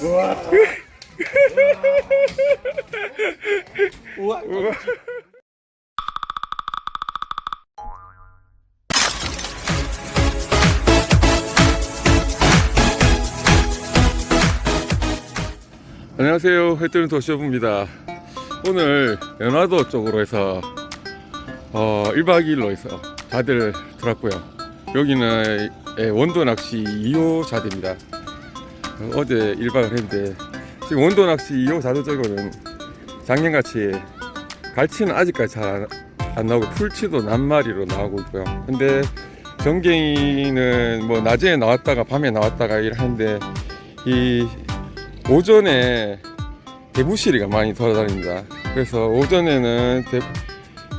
우와. 우와. 안녕하세요. 해뜨는 도시오브입니다. 오늘 연화도 쪽으로 해서 어, 1박 2일로 해서 자들 들었고요. 여기는 예, 원도 낚시 2호 자대입니다. 어, 어제 1박을 했는데 지금 원도 낚시 2호 자대 쪽으로는 작년같이 갈치는 아직까지 잘 안 나오고 풀치도 낱마리로 나오고 있고요. 근데 전갱이는 뭐 낮에 나왔다가 밤에 나왔다가 이러는데 이 오전에 대부시리가 많이 돌아다닙니다. 그래서 오전에는 대,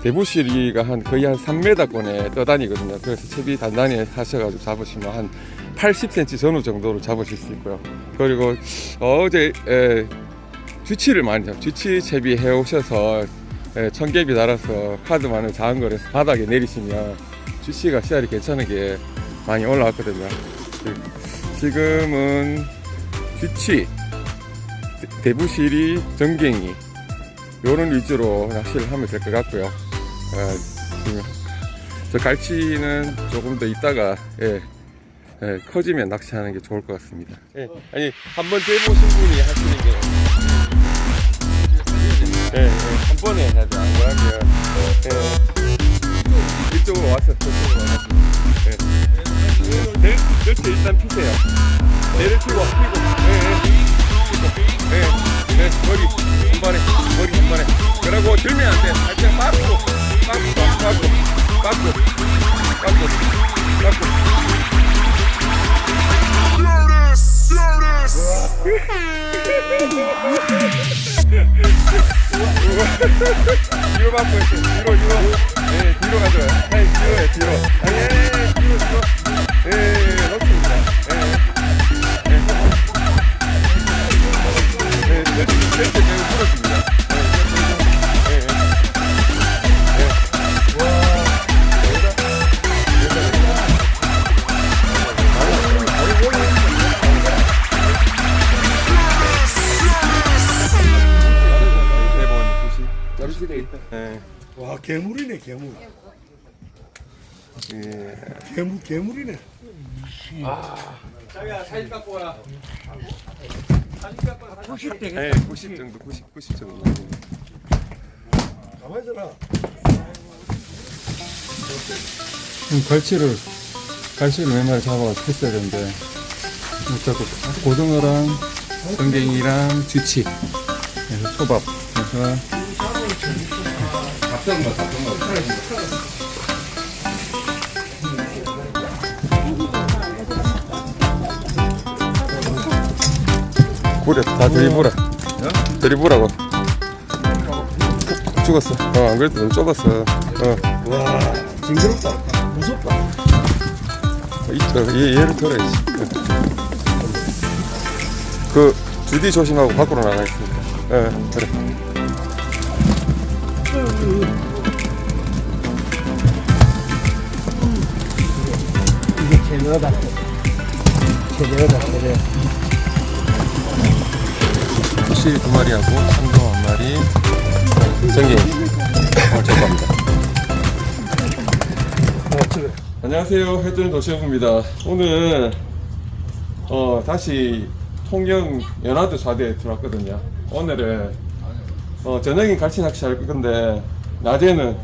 대부시리가 한 거의 한 3m권에 떠다니거든요. 그래서 채비 단단히 하셔가지고 잡으시면 한 80cm 전후 정도로 잡으실 수 있고요. 그리고 어제 에, 쥐치를 많이 잡, 쥐치 채비 해 오셔서 에, 청개비 달아서 카드만을 작은 거에서 바닥에 내리시면 쥐치가 씨알이 괜찮게 많이 올라왔거든요. 지- 지금은 대- 대부시리, 전갱이 요런 위주로 낚시를 하면 될 것 같고요. 아, 저 갈치는 조금 더 있다가 예, 예, 커지면 낚시하는 게 좋을 것 같습니다. 예, 아니 한번 돼보신 분이 하시는 게 예, 예, 한 번에 해야 돼. 안 그러면 예, 이쪽으로 와서 저쪽으로 와서 예. 내, 넷째 일단 피세요. 내를 피고 피고 예, 예. 예, 네, 머리 한 번에 머리 한 번에 그러고 들면 안 돼. 하여튼 빠꾸 빠꾸 빠꾸 빠꾸 빠꾸 빠 뒤로 받고 있어. 뒤로 뒤로. 예, 뒤로 가져요. 아니 뒤로요 뒤로. 예. 와 괴물이네 괴물. 예. 괴물 괴물이네. 예, 90 정도, 90, 90 정도. 가만히 있어라. 갈치를, 갈치를 몇 마리 잡아 했어야 되는데, 못 잡고, 고등어랑, 전갱이랑 쥐치, 그래서 초밥, 그래서, 잡던가, 잡던가. 그래, 다 들이부라. 들이부라고. 죽었어. 어, 안 그래도 좀 좁았어. 어. 와 징그럽다. 무섭다. 이쪽 얘, 얘를 털어야지 그 주디 조심하고 밖으로 나가 있습니다 예 그래 이게 제대로다. 제대로다 제대로. 푸시 두 마리하고 참돔 한 마리 전갱이 오늘 어 저래. 안녕하세요 해뜨는 도시영입니다 오늘 어 다시 통영 연화도 좌대에 들어왔거든요 오늘은 어 저녁엔 갈치 낚시 할 건데 낮에는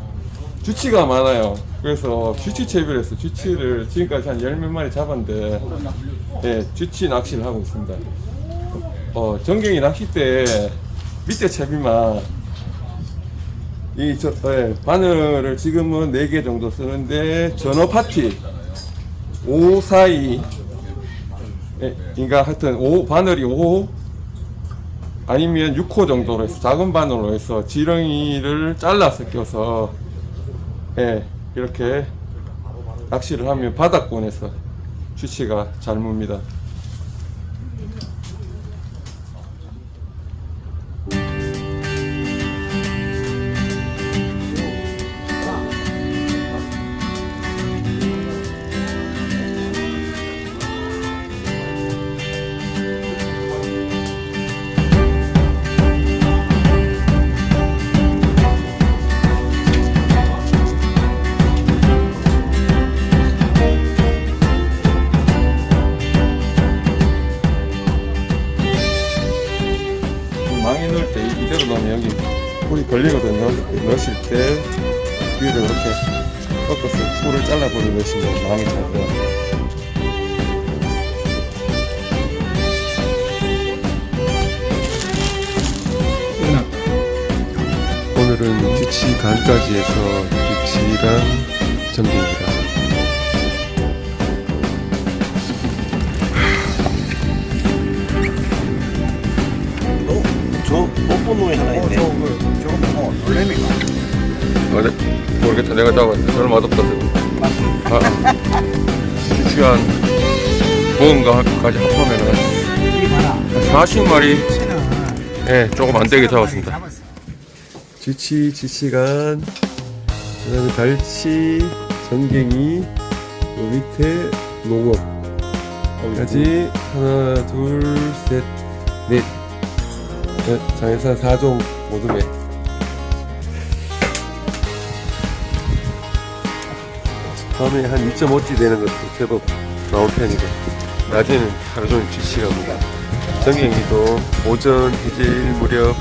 쥐치가 많아요. 그래서 쥐치 채비를 해서 쥐치를 지금까지 한 열 몇 마리 잡았는데 예, 쥐치 낚시를 하고 있습니다. 어 전경이 낚싯대 밑에 채비만 이 저, 예, 바늘을 지금은 4개 정도 쓰는데 전어 파티 5, 4, 2 예, 그러니까 하여튼 5, 바늘이 5 아니면 6호 정도로 해서 작은 바늘로 해서 지렁이를 잘라서 껴서 예, 이렇게 낚시를 하면 바닥권에서 쥐치가 잘 뭅니다 넣을 때 이- 이대로 넣으면 여기 불이 걸리거든요. 넣으실 때 위를 이렇게 꺾어서 풀을 잘라버려 넣으시면 마음이 잘 들어요. 오늘은 규치 간까지 해서 규치랑 전기입니 내가 잡았는데 저는 맛없다. 아, 시간 무언가까지 합하면은 이 봐라 한 40마리, 치는 예, 조금 안 되게 잡았습니다. 잡았어 쥐치, 지시간, 그 다음에 달치, 전갱이, 요 밑에 농어까지 하나, 둘, 셋, 넷. 넷. 장에서 4종 모둠에. 밤에 한 2.5찌 되는 것도 제법 나온 편이고, 낮에는 하루 종일 오고, 전갱이도 오전, 해질 무렵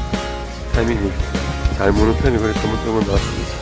타이밍이 잘 무는 편이고 그래서 드문 드문 나왔습니다.